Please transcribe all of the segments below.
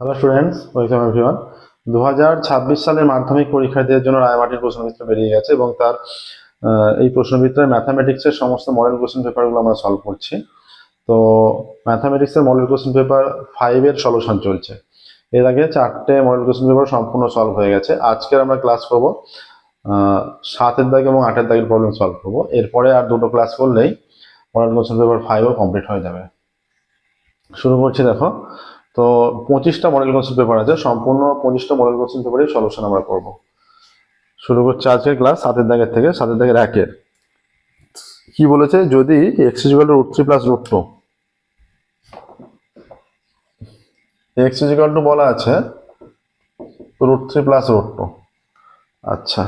Hello students welcome everyone দু হাজার ছাব্বিশ সালের মাধ্যমিক পরীক্ষার্থীদের জন্য রায়মাটির প্রশ্নবিত্র বেরিয়ে গেছে এবং তার এই প্রশ্নবিত্রের ম্যাথামেটিক্সের সমস্ত মডেল কোশ্চেন পেপারগুলো আমরা সলভ করছি। তো ম্যাথামেটিক্সের মডেল কোশ্চেন পেপার ফাইভের সলিউশন চলছে। এর আগে চারটে মডেল কোশ্চেন পেপার সম্পূর্ণ সলভ হয়ে গেছে। আজকের আমরা ক্লাস করব সাতের দাগ এবং আটের দাগের প্রবলেম সলভ করব। এরপরে আর দুটো ক্লাস করলেই মডেল কোশ্চেন পেপার ফাইভও কমপ্লিট হয়ে যাবে। শুরু করছি দেখো। তো পঁচিশটা মডেল কোশ্চেন পেপার আছে, সম্পূর্ণ পঁচিশটা মডেল কোশ্চেন পেপারের সলিউশন আমরা করব। শুরু করছি আজকের ক্লাস সাতের দাগের থেকে, সাতের দাগের একের। কি বলেছে? যদি x is equal to root three plus root two x is equal to বলা আছে root three plus root two আচ্ছা।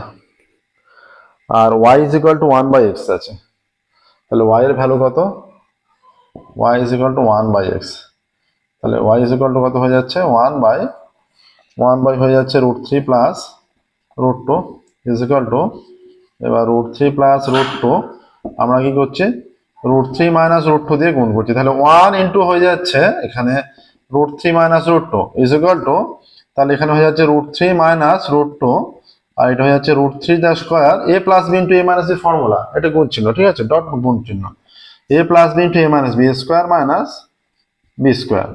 আর y is equal to one by x আছে। তাহলে ওয়াই এর ভ্যালু কত? Y is equal to one by x তাহলে y is equal to কত হয়ে যাচ্ছে? ওয়ান বাই ওয়ান বাই হয়ে যাচ্ছে root three plus root two is equal to এবার root three plus root two আমরা কি করছি? Root three minus root two দিয়ে গুণ করছি। তাহলে ওয়ান ইন্টু হয়ে যাচ্ছে এখানে root three minus root two is equal to তাহলে এখানে হয়ে যাচ্ছে root three minus root two আর এটা হয়ে যাচ্ছে root three the square a plus b into a minus এর ফর্মুলা এটা গুণ চিহ্ন, ঠিক আছে? ডট গুণ চিহ্ন। A plus b into a minus b square minus b square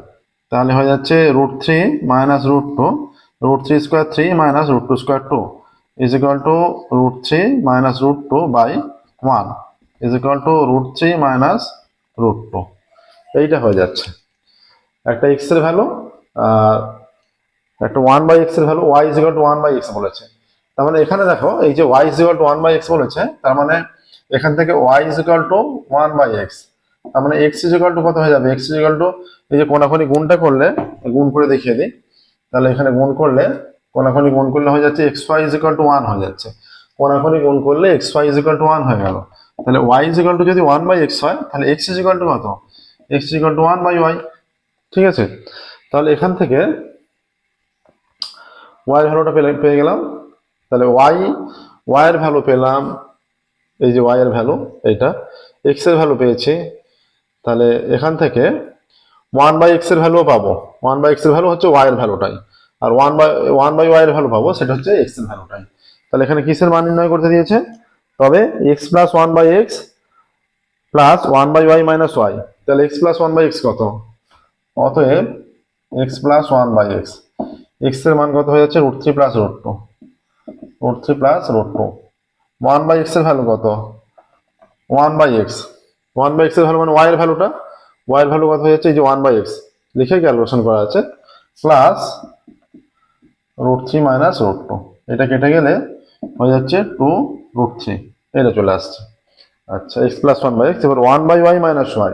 তাহলে হয়ে যাচ্ছে root three minus root two root three square three minus root two square two is to root three minus root two by one is to root three minus root two এইটা হয়ে যাচ্ছে। একটা এক্সের value আর একটা one by এক্সের value y is to one by x বলেছে। তার মানে এখানে দেখো, এই যে y is to one by x বলেছে, তার মানে এখান থেকে y is to one by x তার মানে এক্স ইজ ইকুয়াল টু কত হয়ে যাবে? এক্স ইজ ইকুয়াল টু এই যে কোনাখনি গুণটা করলে, গুণ করে দেখিয়ে দিই। তাহলে এখানে গুণ করলে কোনাখনি গুণ করলে হয়ে যাচ্ছে x y is equal to one হয়ে যাচ্ছে। কোনাখনি গুণ করলে x y is equal to one হয়ে গেল। তাহলে ওয়াই ইজ ইকুয়াল টু যদি ওয়ান বাই এক্স হয়, তাহলে এক্স ইজ ইকুয়াল টু কত? X is equal to one by y ঠিক আছে? তাহলে এখান থেকে ওয়াই ভ্যালুটা পেলে, পেয়ে গেলাম। তাহলে ওয়াই ওয়াই এর ভ্যালু পেলাম। এই যে ওয়াই এর ভ্যালু এইটা। এক্সের ভ্যালু পেয়েছি। তাহলে এখান থেকে ওয়ান বাই এক্সের ভ্যালুও পাবো। ওয়ান বাই এক্সের ভ্যালু হচ্ছে ওয়াই এর ভ্যালুটাই আর one by one by y এর ভ্যালু পাবো, সেটা হচ্ছে এক্সের ভ্যালুটাই তাহলে এখানে কিসের মান নির্ণয় করতে দিয়েছে? তবে x plus one by x plus one by y minus y তাহলে x plus one by x কত? অতএব x plus one by x এক্সের মান কত হয়ে যাচ্ছে? Root three plus root two root three plus root two one by এক্সের value কত? One by x one by এক্সের ভ্যালু মানে ওয়াই এর ভ্যালুটা ওয়াই এর ভ্যালু কত হয়ে যাচ্ছে? এই যে ওয়ান বাই এক্স লিখে ক্যালকুলেশন করা আছে plus root three minus root two এটা কেটে গেলে হয়ে যাচ্ছে টু রুট থ্রি এটা চলে আসছে। আচ্ছা x plus one by x এবার one by y minus y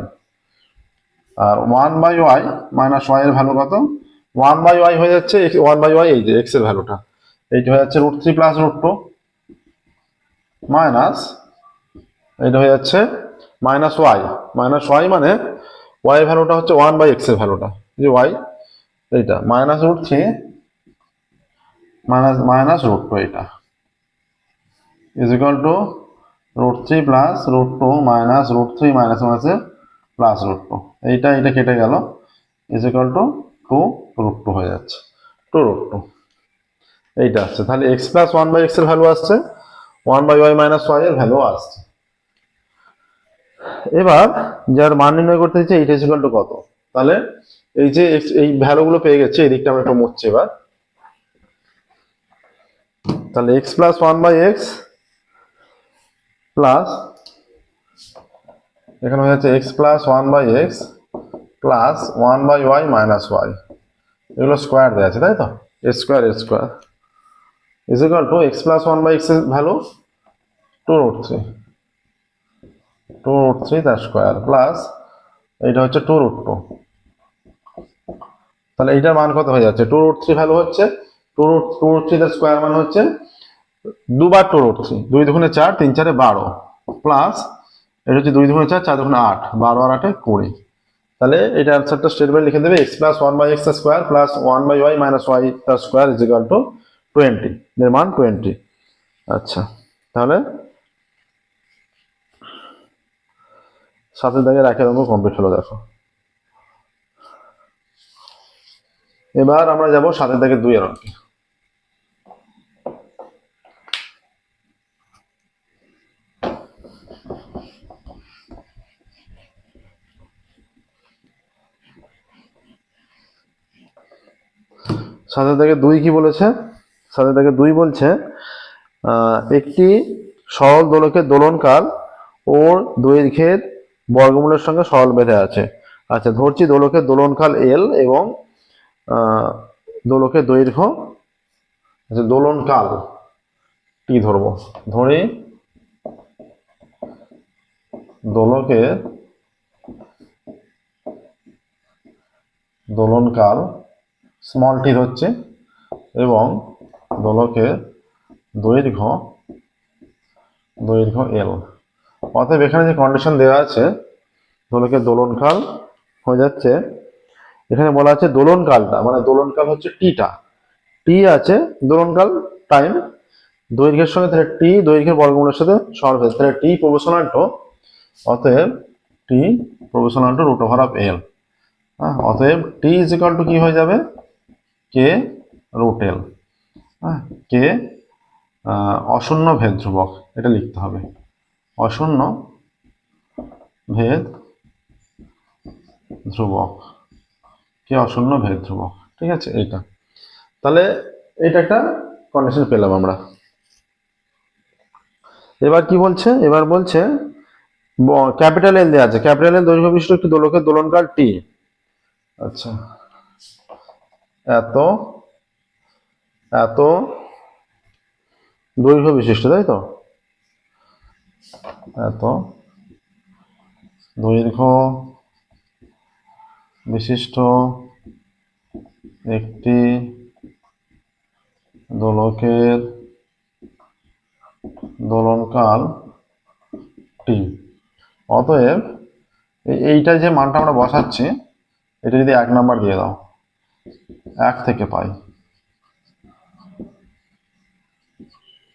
R one by y minus y এর ভ্যালু কত? ওয়ান বাই ওয়াই হয়ে যাচ্ছে ওয়ান বাই ওয়াই এই যে এক্সের ভ্যালুটা এইটা হয়ে যাচ্ছে root three plus root two minus এটা হয়ে যাচ্ছে মাইনাস ওয়াই মাইনাস ওয়াই মানে ওয়াই ভ্যালুটা হচ্ছে ওয়ান বাই এক্সের ভ্যালুটা যে ওয়াই এইটা minus root three minus minus root two এটা is equal to root three plus root two minus root three minus মাইনাসে প্লাস রুট টু এইটা এটা কেটে গেল is equal to two root two হয়ে যাচ্ছে টু রুট টু এইটা আসছে তাহলে এক্স প্লাস ওয়ান বাই এক্সের ভ্যালু আসছে one by y minus y এর ভ্যালু আসছে। এবার যার মান নির্ণয় করতে দিচ্ছে এইটা ইকুয়াল টু কত? তাহলে এই যে এই ভ্যালুগুলো পেয়ে গেছে, এই দিকটা আমরা একটু মুছছি এবার। তাহলে x plus one by x plus এখানে হয়ে যাচ্ছে x plus one by x plus one by y minus y এগুলো স্কোয়ার দেওয়া আছে, তাই তো? A square a square is equal to x plus one by এক্সের value two root three two root three তার স্কোয়ার প্লাস এইটা হচ্ছে two root two তাহলে এইটার মান কত হয়ে যাচ্ছে? টু রুট থ্রি ভ্যালু হচ্ছে two root two root three তার স্কোয়ার মান হচ্ছে দুবার টু রুট থ্রি দুই দুগুণে চার, তিন চারে বারো। প্লাস এটা হচ্ছে দুই দুগুণে চার চার দুগুণে আট, বারো আর আটে কুড়ি। তাহলে এটা অ্যান্সারটা স্টেটমেন্ট লিখে দেবে x plus one by x square plus one by y minus y তার স্কোয়ার ইজ টু টোয়েন্টি এর মান টোয়েন্টি আচ্ছা তাহলে সাথে দাগে রাখের অঙ্ক কমপ্লিট হলো, দেখো। এবার আমরা যাব সাতের থেকে দুই এর অঙ্কে। সাথে থেকে দুই কি বলেছে? সাথে থেকে দুই বলছে একটি সরল দোলকের দোলনকাল ওর দৈর্ঘ্যের বর্গমূলের সঙ্গে সরল বেঁধে আছে। আচ্ছা ধরছি দোলকের দোলনকাল এল এবং দোলকের দৈর্ঘ্য। আচ্ছা দোলনকাল টি ধরবো? ধরি দোলকের দোলনকাল স্মল টি হচ্ছে এবং দোলকের দৈর্ঘ্য দৈর্ঘ্য এল অতএব এখানে যে কন্ডিশন দেওয়া আছে দোলকের দোলনকাল হয়ে যাচ্ছে, এখানে বলা আছে দোলনকালটা মানে দোলনকাল হচ্ছে টিটা টি। আছে দোলনকাল টাইম দৈর্ঘ্যের সঙ্গে তাহলে টি দৈর্ঘ্যের বর্গমূলের সাথে সরফেস তাহলে টি প্রবেশনাল টু অতএব T proportional to root over of L হ্যাঁ অতএব টি ইজ ইকাল টু কি হয়ে যাবে? কে রুট এল হ্যাঁ কে অশূন্য ভেদ ধ্রুবক এটা লিখতে হবে। অশূন্য ভেদ ধ্রুবক। কে অশূন্য ভেদ ধ্রুবক? ঠিক আছে এটা তাহলে এটা একটা কন্ডিশন পেলাম আমরা। এবার কি বলছে? এবার বলছে ক্যাপিটাল এল দেওয়া আছে। ক্যাপিটাল এল দৈর্ঘ্য বিশিষ্ট একটি দোলকের দোলনকাল টি আচ্ছা। এত এত দৈর্ঘ্য বিশিষ্ট, তাই তো? এত। দৈর্ঘ্য বিশিষ্ট একটি দোলকের দোলনকাল টি। অতএব এই- এইটা যে মানটা আমরা বসাচ্ছি, এটা যদি এক নাম্বার দিয়ে দাও, এক থেকে পাই।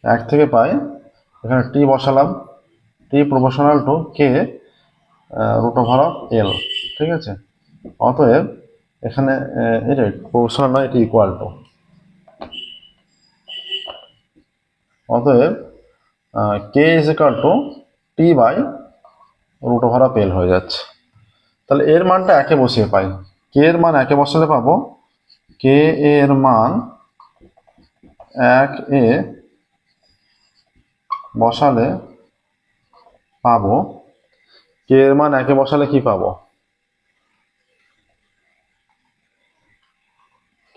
এক থেকে পাই, এখানে টি বসালাম। T proportional to K root over of L ঠিক আছে? অতএব, এখানে এটা প্রপোর্শনাল নয়, এটা ইকুয়াল টু অতএব K is equal to T by root over of L হয়ে যাচ্ছে। তাহলে এর মানটা একে বসিয়ে পাই। কে এর মান একে বসালে পাবো। কে এর মান এক এ বসালে পাবো। কে এর মান একে বসালে কি পাবো?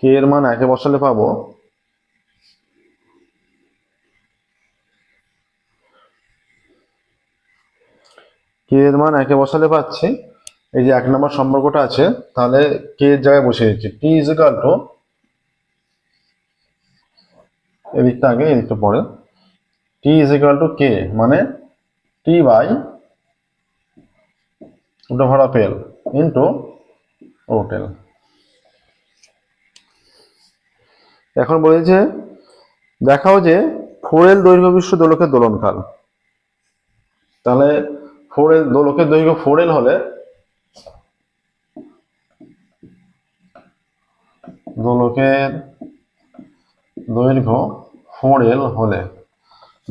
কে এর মান একে বসালে পাবো? কে এর মান একে বসালে পাচ্ছি? এই যে এক নম্বর সম্পর্কটা আছে, তাহলে কে এর জায়গায় বসে দিচ্ছি টি ইজ ইকাল টু এদিকটা আগে, এদিকটা পরে। T is equal to K মানে T by over of L into root L এখন বলেছে দেখাও যে ফোর এল দৈর্ঘ্য বিশিষ্ট দোলকের দোলনকাল। তাহলে ফোর এল দোলকের দৈর্ঘ্য ফোর এল হলে দোলকের দৈর্ঘ্য ফোর এল হলে।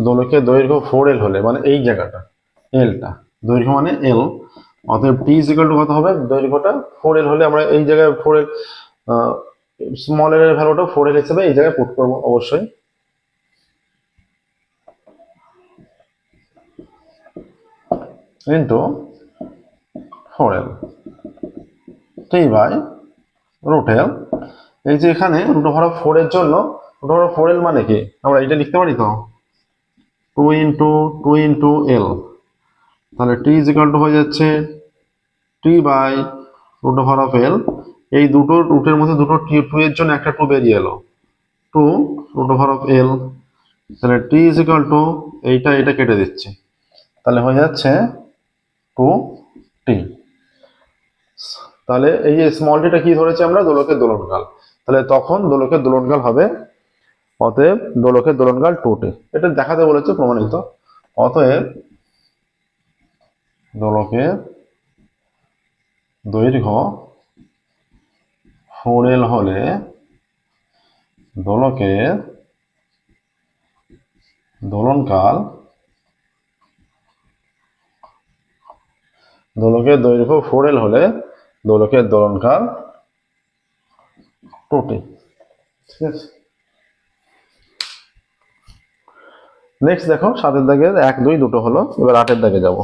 দোলকের দৈর্ঘ্য ফোর এল হলে মানে এই জায়গাটা এলটা দৈর্ঘ্য মানে এল অতএব টি ইজিক্যাল টু কত হবে? দৈর্ঘ্যটা ফোর এল হলে আমরা এই জায়গায় ফোর এল স্মল এল এর ভ্যালুটা ফোর এল হিসেবে এই জায়গায় পুট করব, অবশ্যই। Into four L T by root L এই যে এখানে রুট ওভার ফোর এর জন্য রুট ওভার ফোর এল মানে কি? আমরা এটা লিখতে পারি তো? Two into two into L. তাহলে টি ইজ হয়ে যাচ্ছে T by root over of L. এই দুটো রুটের মধ্যে দুটো টি, টু এর জন্য একটা টু বেরিয়ে এলো। Two root over of L. তাহলে টি ইজ ইকাল টু এইটা এটা কেটে দিচ্ছে। তাহলে হয়ে যাচ্ছে টু টি। তাহলে এই স্মল টিটা কি ধরেছি আমরা? দোলকের দোলনকাল। তাহলে তখন দোলকের দোলনকাল হবে অতএব দোলকের দোলনকাল টু টি এটা দেখাতে বলেছে, প্রমাণিত। অতএব দোলকের দৈর্ঘ্য ফোর এল হলে দোলকের দোলনকাল দোলকের দৈর্ঘ্য ফোর এল হলে দোলকের দোলনকাল টোটি। ঠিক আছে? নেক্সট দেখো, সাতের দাগের এক, দুই, দুটো হলো। এবার আটের দাগে যাব।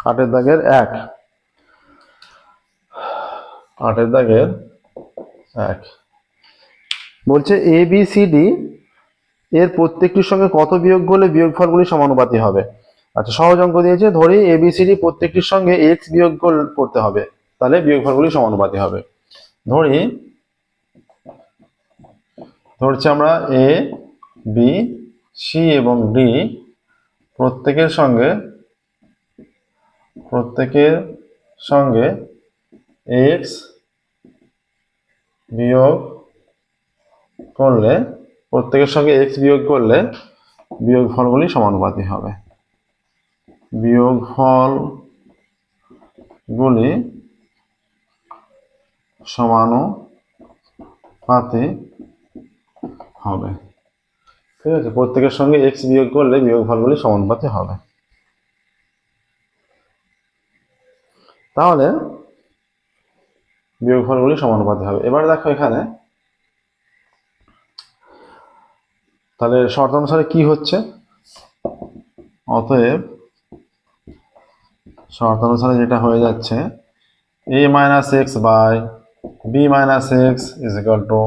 আটের দাগের এক। আটের দাগের এক। বলছে এ বি সি ডি এর প্রত্যেকটির সঙ্গে কত বিয়োগ করলে বিয়োগফলগুলি সমানুপাতি হবে? আচ্ছা সহজ অঙ্ক দিয়েছে, ধরি এ বি সি ডি প্রত্যেকটির সঙ্গে এক্স বিয়োগ কর- করতে হবে, তাহলে বিয়োগফলগুলি সমানুপাতি হবে। ধরি, ধরছি আমরা এ বি সি এবং ডি প্রত্যেকের সঙ্গে প্রত্যেকের সঙ্গে এক্স বিয়োগ করলে প্রত্যেকের সঙ্গে এক্স বিয়োগ করলে বিয়োগ ফলগুলি সমানুপাতি হবে। বিয়োগ ফলগুলি সমানুপাতি হবে। ঠিক আছে? প্রত্যেকের সঙ্গে এক্স বিয়োগ করলে বিয়োগ ফলগুলি সমানুপাতি হবে। তাহলে বিয়োগ ফলগুলি সমানুপাতি হবে। এবার দেখো এখানে তাহলে শর্ত অনুসারে কি হচ্ছে? অতএব শর্ত অনুসারে যেটা হয়ে যাচ্ছে a minus x by b minus x is equal to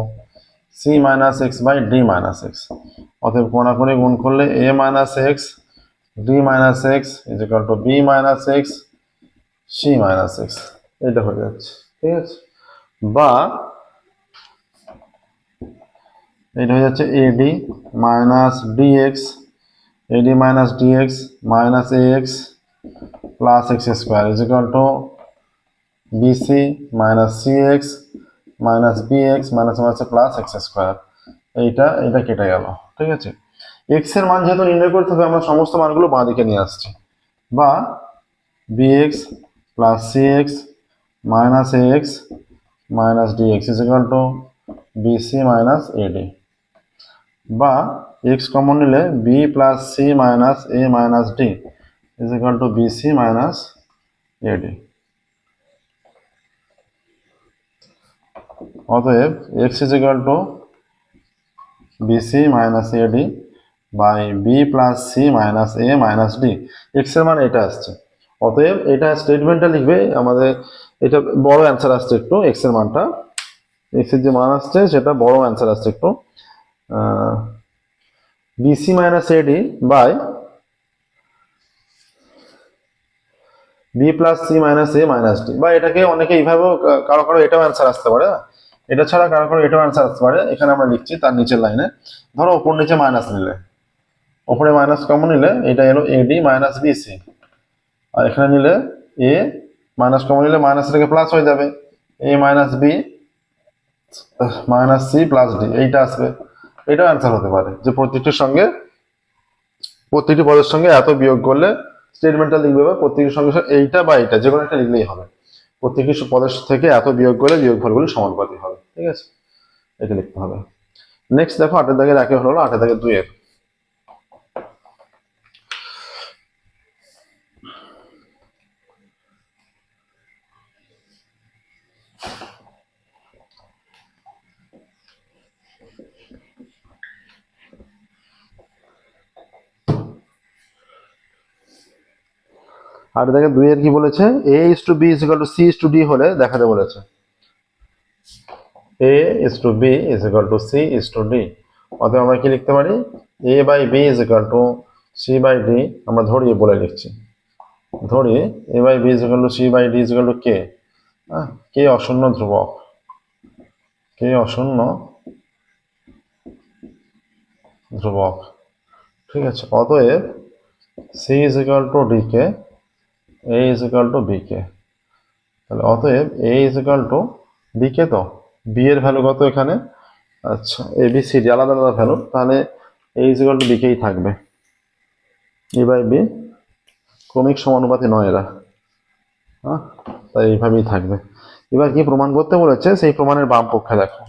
c minus x by d minus x অতএব কোনাকুনি গুণ করলে a minus x d minus x is equal to b minus x c minus x এটা হয়ে যাচ্ছে। ঠিক আছে? বা এটা হয়ে যাচ্ছে ad minus dx ad minus dx minus x plus x square is equal to bc minus cx minus bx minus minus plus x square এইটা এটা কেটে গেল, ঠিক আছে? এক্সের মান যেহেতু নির্ণয় করতে হবে, আমরা সমস্ত মানগুলো বাঁ দিকে নিয়ে আসছি। বা bx plus cx minus x minus dx is equal to bc minus ad বা এক্স কমন নিলে b plus c minus a minus d is equal to b c minus ad অতএব x is equal to b c minus ad by b plus c minus a minus d এক্সের মান এটা আসছে। অতএব এটা স্টেটমেন্টটা লিখবে, আমাদের এটা বড় অ্যান্সার আসছে একটু এক্সের মানটা। এক্সের যে মান আসছে, সেটা বড় অ্যান্সার আসছে একটু। Bc minus ad by b plus c minus a minus d বা এটাকে অনেকে এইভাবেও কারও কারও এটাও অ্যান্সার আসতে পারে? এটা ছাড়া কারও কারও এটাও অ্যান্সার আসতে পারে। এখানে আমরা লিখছি তার নিচের লাইনে ধরো ওপর নিচে মাইনাস নিলে। ওপরে মাইনাস কমন নিলে এটা এলো এডি মাইনাস বিসি আর এখানে নিলে এ মাইনাস কমন নিলে মাইনাস থেকে প্লাস হয়ে যাবে। A minus b minus c plus d এইটা আসবে। এটাও অ্যান্সার হতে পারে যে প্রত্যেকটির সঙ্গে প্রত্যেকটি পদের সঙ্গে এত বিয়োগ করলে স্টেটমেন্টটা লিখবে বা প্রত্যেকের সঙ্গে এইটা বা এইটা যে কোনো একটা লিখলেই হবে। প্রত্যেকটি পদের থেকে এত বিয়োগ করলে বিয়োগ ফলগুলি সমানুপাতিক হবে, ঠিক আছে? এটা লিখতে হবে। নেক্সট দেখো আটের দাগের একে হলো আটের দাগের দুইয়ের। আর দেখে দুইয়ের কি বলেছে? A is to b is equal to c is to d হলে দেখাতে বলেছে। A is to b is equal to c is to d অতএব আমরা কি লিখতে পারি? A by b is equal to c by d আমরা ধরিয়ে বলে লিখছি। ধরি a by b is equal to c by d is equal to k হ্যাঁ কে অশূন্য ধ্রুবক। কে অশূন্য ধ্রুবক। ঠিক আছে, অতএব c is equal to d k a is equal to b k তাহলে অতএব a is equal to b k তো? B এর ভ্যালু কত এখানে? আচ্ছা এ বি সি ডি আলাদা আলাদা ভ্যালু তাহলে এ ইজ ইকুয়াল টু বিকেই থাকবে। এ বাই বি ক্রমিক সমানুপাতি নয় এরা। হ্যাঁ তাই এইভাবেই থাকবে। এবার কি প্রমাণ করতে বলেছে? সেই প্রমাণের বাম পক্ষে দেখো।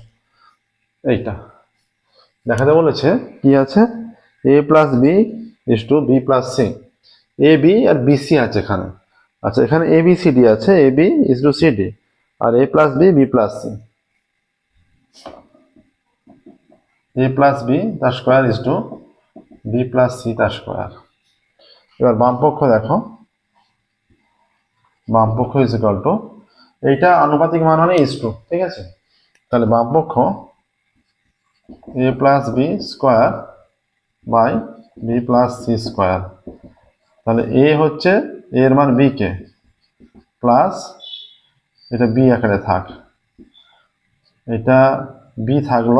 এইটা। দেখাতে বলেছে কি আছে? A plus b is to b plus c a b R B C আছে এখানে। আচ্ছা এখানে এ বি সি ডি আছে a b is to c d R a plus b b plus c a plus b তার square is to b plus c তার square এবার বাম পক্ষ দেখো। বাম পক্ষ ইজ ইকাল টু এইটা আনুপাতিক মান মানে ইস টু ঠিক আছে? তাহলে বাম পক্ষ a plus b square by b plus c square তাহলে এ হচ্ছে এর মান বি কে? প্লাস এটা বি আকারে থাক। এটা বি থাকল,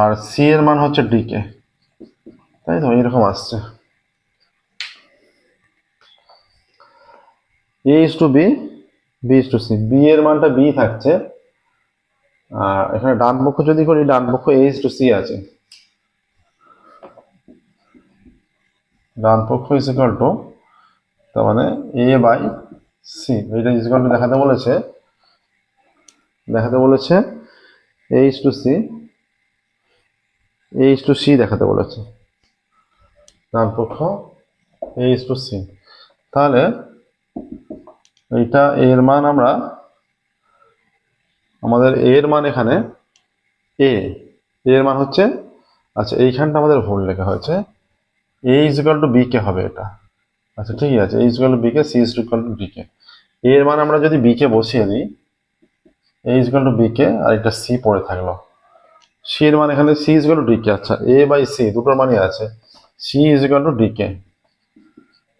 আর সি এর মান হচ্ছে ডি কে। তাই তো, এরকম আসছে। A is to b b is to c b এর মানটা বি থাকছে। আর এখানে ডান পক্ষ যদি করি, ডান পক্ষ এ ইস টু সি আছে। ডান পক্ষ ইজ ইকাল টু তার মানে এ বাই সি এটা ইজ ইকাল দেখাতে বলেছে। দেখাতে বলেছে a is to c a is to c দেখাতে বলেছে। ডান পক্ষ এ ইস টু সি তাহলে এইটা এর মান আমরা আমাদের এর মান এখানে এ এর মান হচ্ছে আচ্ছা এইখানটা আমাদের ভুল লেখা হয়েছে। A is equal to b k হবে এটা। আচ্ছা ঠিকই আছে। H to b k c is equal to d k এর মান আমরা যদি বি কে বসিয়ে দিই a is equal to b k আর এটা সি পড়ে থাকল। সি এর মান এখানে c is equal to d k আচ্ছা এ বাই সি দুটোর মানই আছে। C is equal to d k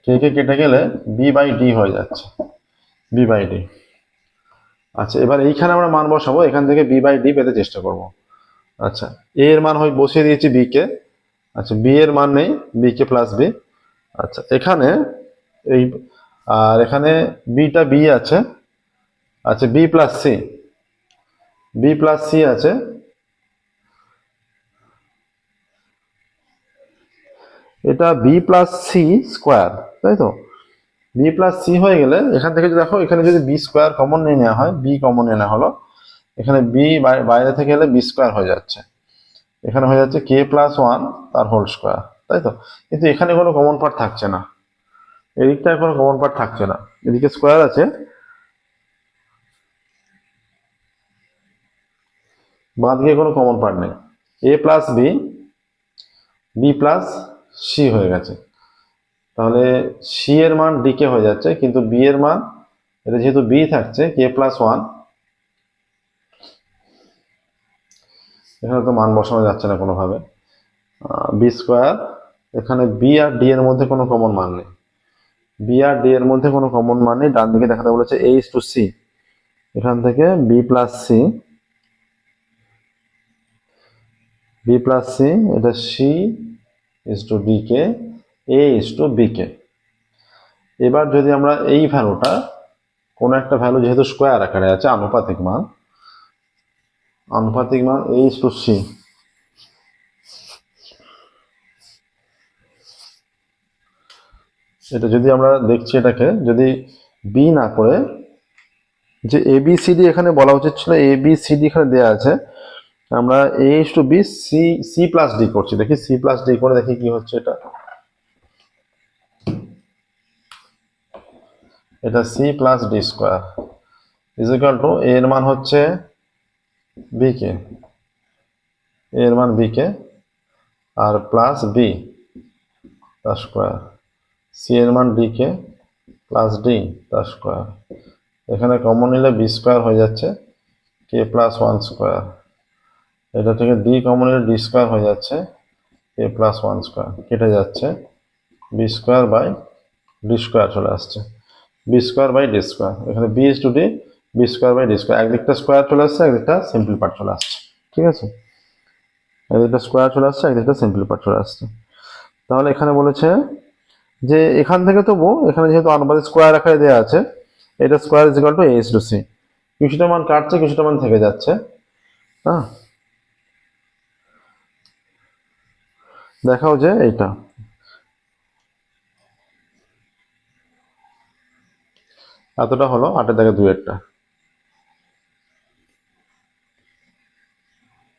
k k কেটে গেলে বি বাই ডি হয়ে যাচ্ছে। বি বাই ডি আচ্ছা এবার এইখানে আমরা মান বসাবো, এখান থেকে বি বাই ডি পেতে চেষ্টা করব। আচ্ছা এ এর মান হয়, বসিয়ে দিয়েছি বি কে আচ্ছা বি এর মান নেই বি কে প্লাস বি আচ্ছা এখানে এই, আর এখানে বিটা বি আছে। আচ্ছা b plus c b plus c আছে। এটা বি প্লাস সি স্কোয়ার তাই তো? বি প্লাস সি হয়ে গেলে, এখান থেকে দেখো, এখানে যদি বি স্কোয়ার কমন নিয়ে নেওয়া হয় বি কমন নিয়ে নেওয়া হলো, এখানে বি বাইরে থেকে এলে বি স্কোয়ার হয়ে যাচ্ছে। এখানে হয়ে যাচ্ছে কে প্লাস ওয়ান তার হোল স্কোয়ার তাই তো? কিন্তু এখানে কোনো কমন পার্ট থাকছে না। এদিকটায় কোনো কমন পার্ট থাকছে না। এদিকে স্কোয়ার আছে। বাদ গিয়ে কোনো কমন পার্ট নেই। A plus b b plus c হয়ে গেছে। তাহলে সি এর মান ডিকে হয়ে যাচ্ছে, কিন্তু বি এর মান, এটা যেহেতু বি থাকছে কে প্লাস ওয়ান এখানে তো মান বসানো যাচ্ছে না কোনোভাবে। বি স্কোয়ার এখানে বি আর ডি এর মধ্যে কোনো কমন মান নেই। বি আর ডি এর মধ্যে কোনো কমন মান নেই, ডান দিকে দেখাতে বলেছে এইচ টু সি এখান থেকে b plus c b plus c এটা c is to d k a is to b k এবার যদি আমরা এই ভ্যালুটা কোনো একটা ভ্যালু যেহেতু স্কোয়ার আকারে আছে, আনুপাতিক মান আনুপাতিক মান এ ইজ টু সি এটা যদি আমরা দেখছি এটাকে, যদি বি না করে, যে এ বি সি ডি এখানে বলা উচিত ছিল এ বি সি ডি এখানে দেওয়া আছে, আমরা a is to b c c plus d করছি। দেখি সি প্লাস ডি করে দেখি কি হচ্ছে এটা। এটা c plus d square is equal to এর মান হচ্ছে বি কে এর মান বি কে আর প্লাস বি স্কোয়ার সি এর মান ডি কে প্লাস ডি তার স্কোয়ার এখানে কমন নিলে বি স্কোয়ার হয়ে যাচ্ছে কে প্লাস ওয়ান স্কোয়ার এটা থেকে ডি কমন নিলে ডি স্কোয়ার হয়ে যাচ্ছে কে প্লাস ওয়ান স্কোয়ার কেটে যাচ্ছে b square by d square চলে আসছে। B square by d square এখানে b is to d b square by d square একদিকটা square চলে আসছে একদিকটা সিম্পল পার্ট চলে আসছে। ঠিক আছে? একদিকটা স্কোয়ার চলে আসছে একদিকটা সিম্পল পার্ট চলে আসছে। তাহলে এখানে বলেছে যে এখান থেকে তবু, এখানে যেহেতু আনুপাত স্কোয়ার আকারে দেওয়া আছে, এটা square is equal to h to c কিছুটা মান কাটছে, কিছুটা মান থেকে যাচ্ছে। হ্যাঁ? দেখাও যে এইটা। এতটা হলো আটের থেকে একটা।